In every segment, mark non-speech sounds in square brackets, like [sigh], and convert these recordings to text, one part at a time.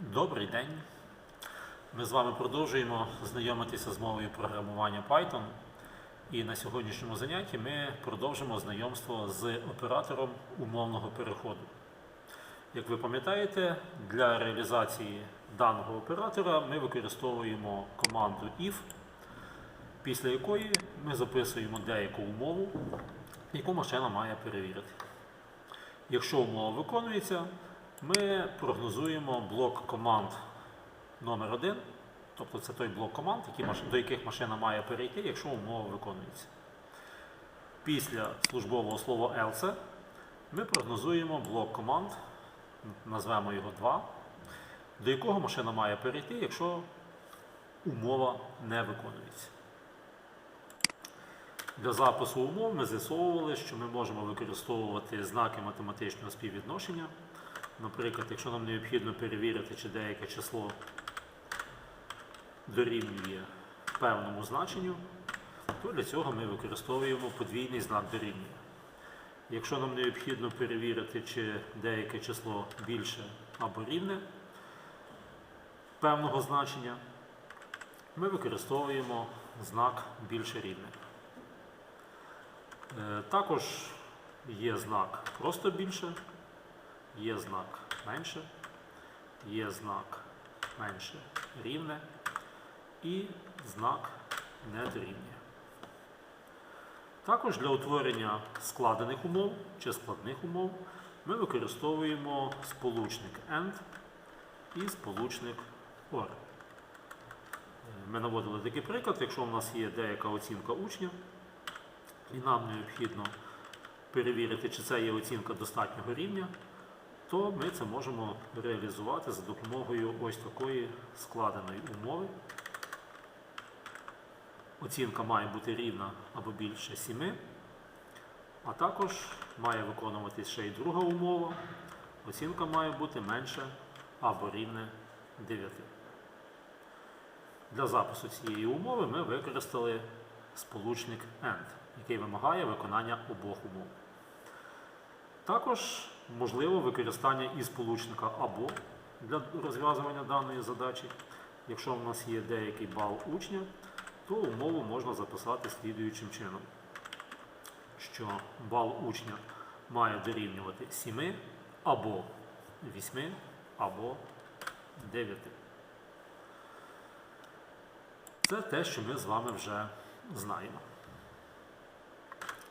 Добрий день. Ми з вами продовжуємо знайомитися з мовою програмування Python. І на сьогоднішньому занятті ми продовжимо знайомство з оператором умовного переходу. Як ви пам'ятаєте, для реалізації даного оператора ми використовуємо команду if, після якої ми записуємо деяку умову, яку машина має перевірити. Якщо умова виконується, ми прогнозуємо блок команд номер 1 тобто це той блок команд, до яких машина має перейти, якщо умова виконується. Після службового слова else ми прогнозуємо блок команд, назвемо його 2, до якого машина має перейти, якщо умова не виконується. Для запису умов ми з'ясовували, що ми можемо використовувати знаки математичного співвідношення. Наприклад, якщо нам необхідно перевірити, чи деяке число дорівнює певному значенню, то для цього ми використовуємо подвійний знак дорівнює. Якщо нам необхідно перевірити, чи деяке число більше або рівне певного значення, ми використовуємо знак більше рівне. Е, Також є знак просто більше, є знак менше, є знак менше рівне і знак не. Також для утворення складених умов чи складних умов ми використовуємо сполучник AND і сполучник OR. Ми наводили такий приклад, якщо у нас є деяка оцінка учня, і нам необхідно перевірити, чи це є оцінка достатнього рівня, то ми це можемо реалізувати за допомогою ось такої складеної умови. Оцінка має бути рівна або більше 7, а також має виконуватись ще й друга умова. Оцінка має бути менше або рівне 9. Для запису цієї умови ми використали сполучник AND, який вимагає виконання обох умов. Також можливо використання і сполучника або для розв'язування даної задачі. Якщо в нас є деякий бал учня, то умову можна записати слідуючим чином, що бал учня має дорівнювати 7 або 8 або 9. Це те, що ми з вами вже знаємо.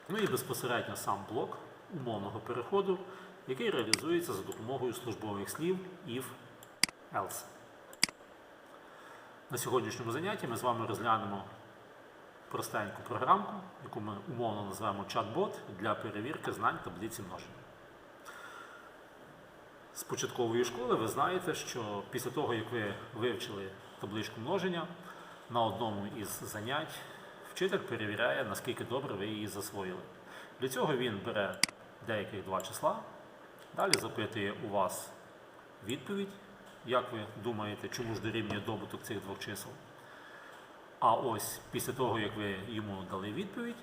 Ну і безпосередньо сам блок умовного переходу, який реалізується за допомогою службових слів if, else. На сьогоднішньому занятті ми з вами розглянемо простеньку програмку, яку ми умовно назвемо чат-бот для перевірки знань таблиці множення. З початкової школи ви знаєте, що після того, як ви вивчили табличку множення, на одному із занять вчитель перевіряє, наскільки добре ви її засвоїли. Для цього він бере деяких два числа, далі запитує у вас відповідь, як ви думаєте, чому ж дорівнює добуток цих двох чисел. А ось після того, як ви йому дали відповідь,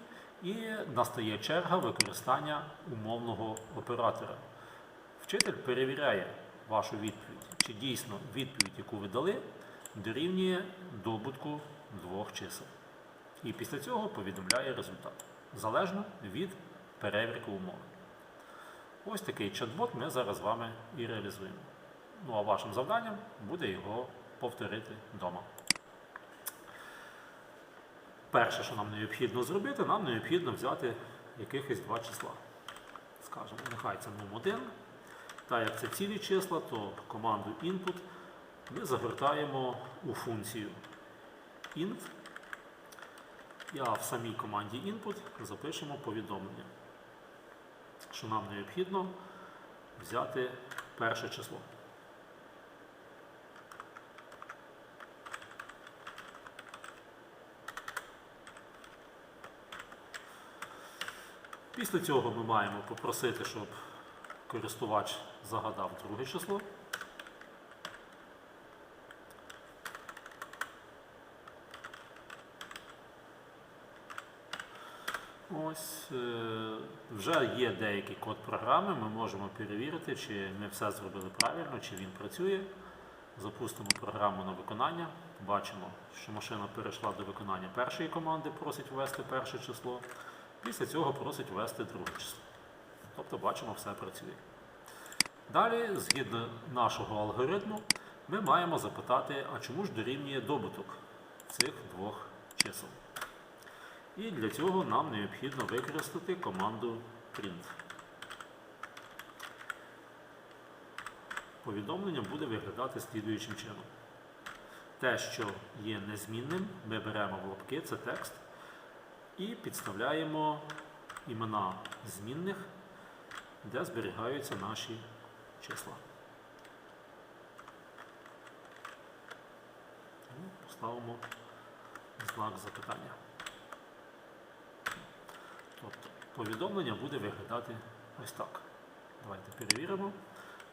і настає черга використання умовного оператора. Вчитель перевіряє вашу відповідь, чи дійсно відповідь, яку ви дали, дорівнює добутку двох чисел. І після цього повідомляє результат, залежно від перевірки умови. Ось такий чат-бот ми зараз з вами і реалізуємо. Ну а вашим завданням буде його повторити вдома. Перше, що нам необхідно зробити, нам необхідно взяти якихось два числа. Скажемо, нехай це ном 1. Та як це цілі числа, то команду input ми загортаємо у функцію int. А в самій команді input запишемо повідомлення, що нам необхідно взяти перше число. Після цього ми маємо попросити, щоб користувач загадав друге число. Ось е, вже є деякий код програми, ми можемо перевірити, чи ми все зробили правильно, чи він працює. Запустимо програму на виконання. Бачимо, що машина перейшла до виконання першої команди, просить ввести перше число. Після цього просить ввести друге число. Тобто бачимо, все працює. Далі, згідно нашого алгоритму, ми маємо запитати, а чому ж дорівнює добуток цих двох чисел. І для цього нам необхідно використати команду print. Повідомлення буде виглядати слідуючим чином. Те, що є незмінним, ми беремо в лапки, це текст, і підставляємо імена змінних, де зберігаються наші числа. Ну, Поставимо знак запитання. Тобто повідомлення буде виглядати ось так. Давайте перевіримо.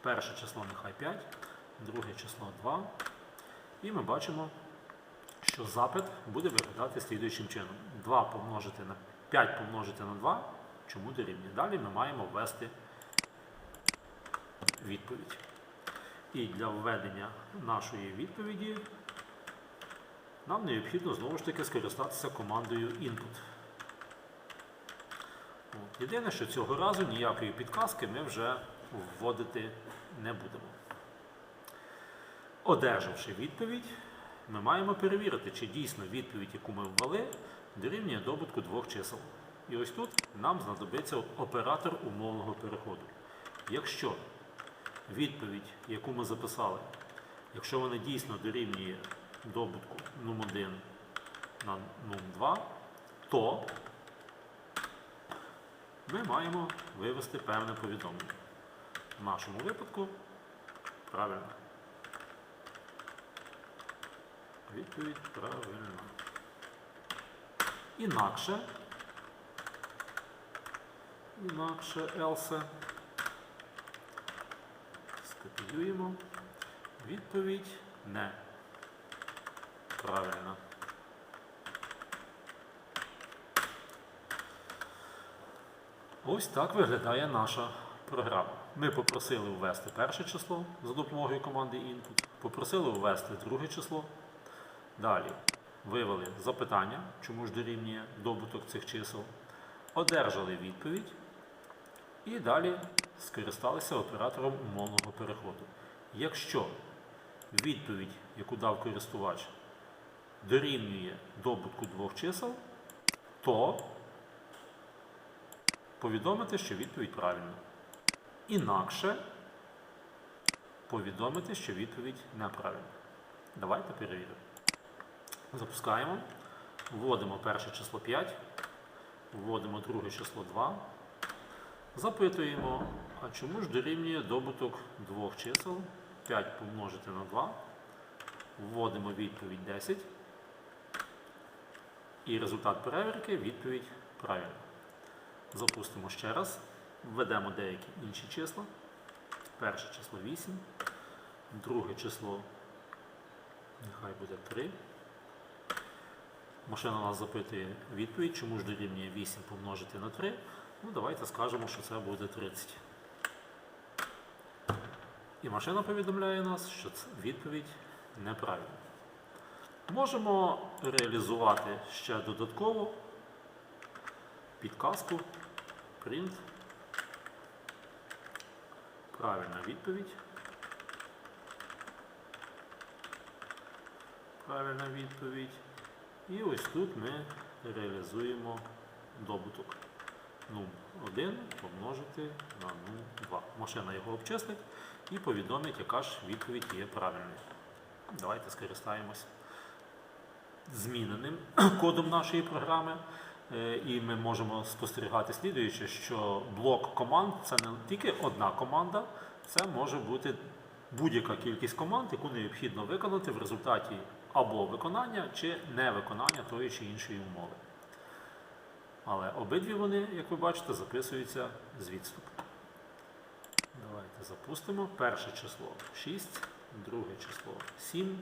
Перше число нехай 5, друге число 2. І ми бачимо, що запит буде виглядати слідуючим чином. 2 помножити на 5 помножити на 2, чому дорівнює. Далі ми маємо ввести відповідь. І для введення нашої відповіді нам необхідно знову ж таки скористатися командою input. Єдине, що цього разу ніякої підказки ми вже вводити не будемо. Одержавши відповідь, ми маємо перевірити, чи дійсно відповідь, яку ми ввели, дорівнює добутку двох чисел. І ось тут нам знадобиться оператор умовного переходу. Якщо відповідь, яку ми записали, якщо вона дійсно дорівнює добутку нум1 на нум2, то ми маємо вивести певне повідомлення. В нашому випадку правильно. Відповідь правильна. Інакше, інакше else. Скопіюємо. Відповідь не правильна. Ось так виглядає наша програма. Ми попросили ввести перше число за допомогою команди input, попросили ввести друге число. Далі вивели запитання, чому ж дорівнює добуток цих чисел, одержали відповідь і далі скористалися оператором умовного переходу. Якщо відповідь, яку дав користувач, дорівнює добутку двох чисел, то повідомити, що відповідь правильна. Інакше повідомити, що відповідь неправильна. Давайте перевіримо. Запускаємо. Вводимо перше число 5, вводимо друге число 2. Запитуємо, а чому ж дорівнює добуток двох чисел 5 помножити на 2. Вводимо відповідь 10. І результат перевірки відповідь правильна. Запустимо ще раз. Введемо деякі інші числа. Перше число 8, друге число нехай буде 3. Машина нас запитує відповідь, чому ж дорівнює 8 помножити на 3. Ну, давайте скажемо, що це буде 30. І машина повідомляє нас, що відповідь неправильна. Можемо реалізувати ще додатково підказку print. Правильна відповідь. Правильна відповідь. І ось тут ми реалізуємо добуток. Нум 1 помножити на нум 2. Машина його обчислить і повідомить, яка ж відповідь є правильною. Давайте скористаємось зміненим [clears throat] кодом нашої програми. Е, І ми можемо спостерігати слідуюче, що блок команд це не тільки одна команда, це може бути будь-яка кількість команд, яку необхідно виконати в результаті або виконання чи невиконання тої чи іншої умови. Але обидві вони, як ви бачите, записуються з відступу. Давайте запустимо. Перше число 6, друге число 7.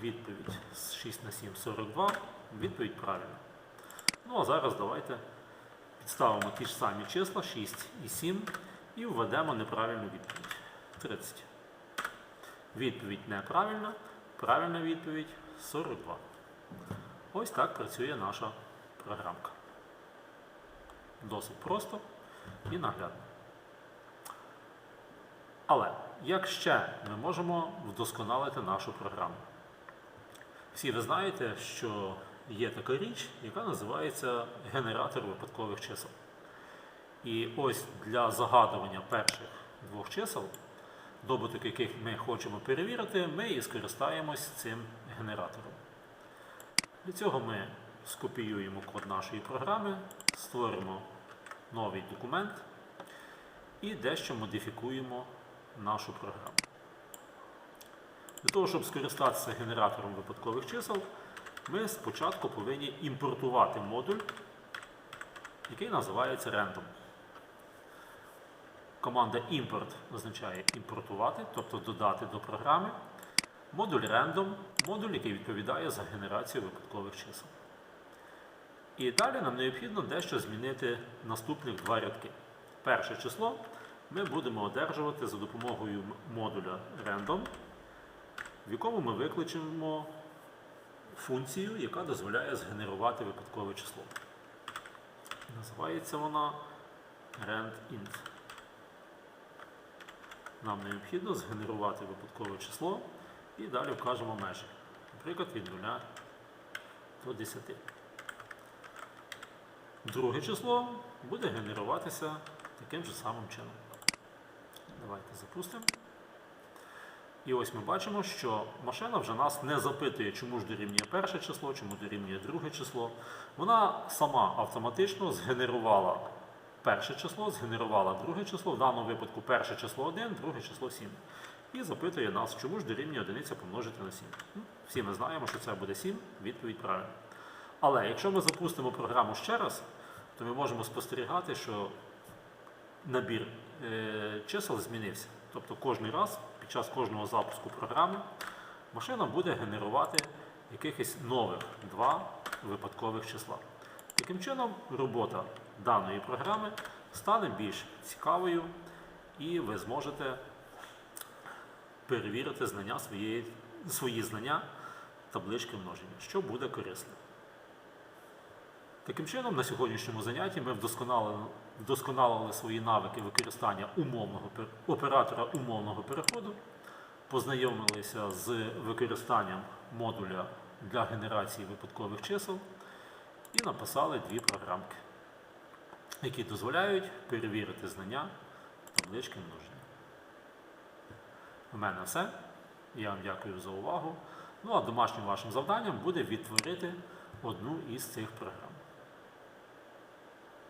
Відповідь з 6 на 7 42. Відповідь правильна. Ну а зараз давайте підставимо ті ж самі числа 6 і 7 і введемо неправильну відповідь. 30. Відповідь неправильна. Правильна відповідь 42. Ось так працює наша програмка. Досить просто і наглядно. Але як ще ми можемо вдосконалити нашу програму? Всі ви знаєте, що є така річ, яка називається генератор випадкових чисел. І ось для загадування перших двох чисел, добуток яких ми хочемо перевірити, ми і скористаємось цим генератором. Для цього ми скопіюємо код нашої програми, створимо новий документ і дещо модифікуємо нашу програму. Для того, щоб скористатися генератором випадкових чисел, ми спочатку повинні імпортувати модуль, який називається random. Команда import означає імпортувати, тобто додати до програми. Модуль random модуль, який відповідає за генерацію випадкових чисел. І далі нам необхідно дещо змінити наступних два рядки. Перше число ми будемо одержувати за допомогою модуля random, в якому ми викличемо функцію, яка дозволяє згенерувати випадкове число. Називається вона randint. Нам необхідно згенерувати випадкове число і далі вкажемо межі. Наприклад, від 0 до 10. Друге число буде генеруватися таким же самим чином. Давайте запустимо. І ось ми бачимо, що машина вже нас не запитує, чому ж дорівнює перше число, чому дорівнює друге число. Вона сама автоматично згенерувала перше число, згенерувала друге число, в даному випадку перше число 1, друге число 7. І запитує нас, чому ж дорівнює одиниця помножити на 7. Ну, Всі ми знаємо, що це буде 7, відповідь правильна. Але якщо ми запустимо програму ще раз, то ми можемо спостерігати, що набір е, чисел змінився. Тобто кожен раз час кожного запуску програми машина буде генерувати якихось нових два випадкових числа. Таким чином, робота даної програми стане більш цікавою, і ви зможете перевірити знання своєї, свої знання таблички множення, що буде корисно. Таким чином, на сьогоднішньому занятті ми вдосконалили, вдосконалили свої навики використання умовного оператора умовного переходу, познайомилися з використанням модуля для генерації випадкових чисел і написали дві програмки, які дозволяють перевірити знання таблички множення. У мене все. Я вам дякую за увагу. Ну а домашнім вашим завданням буде відтворити одну із цих програм.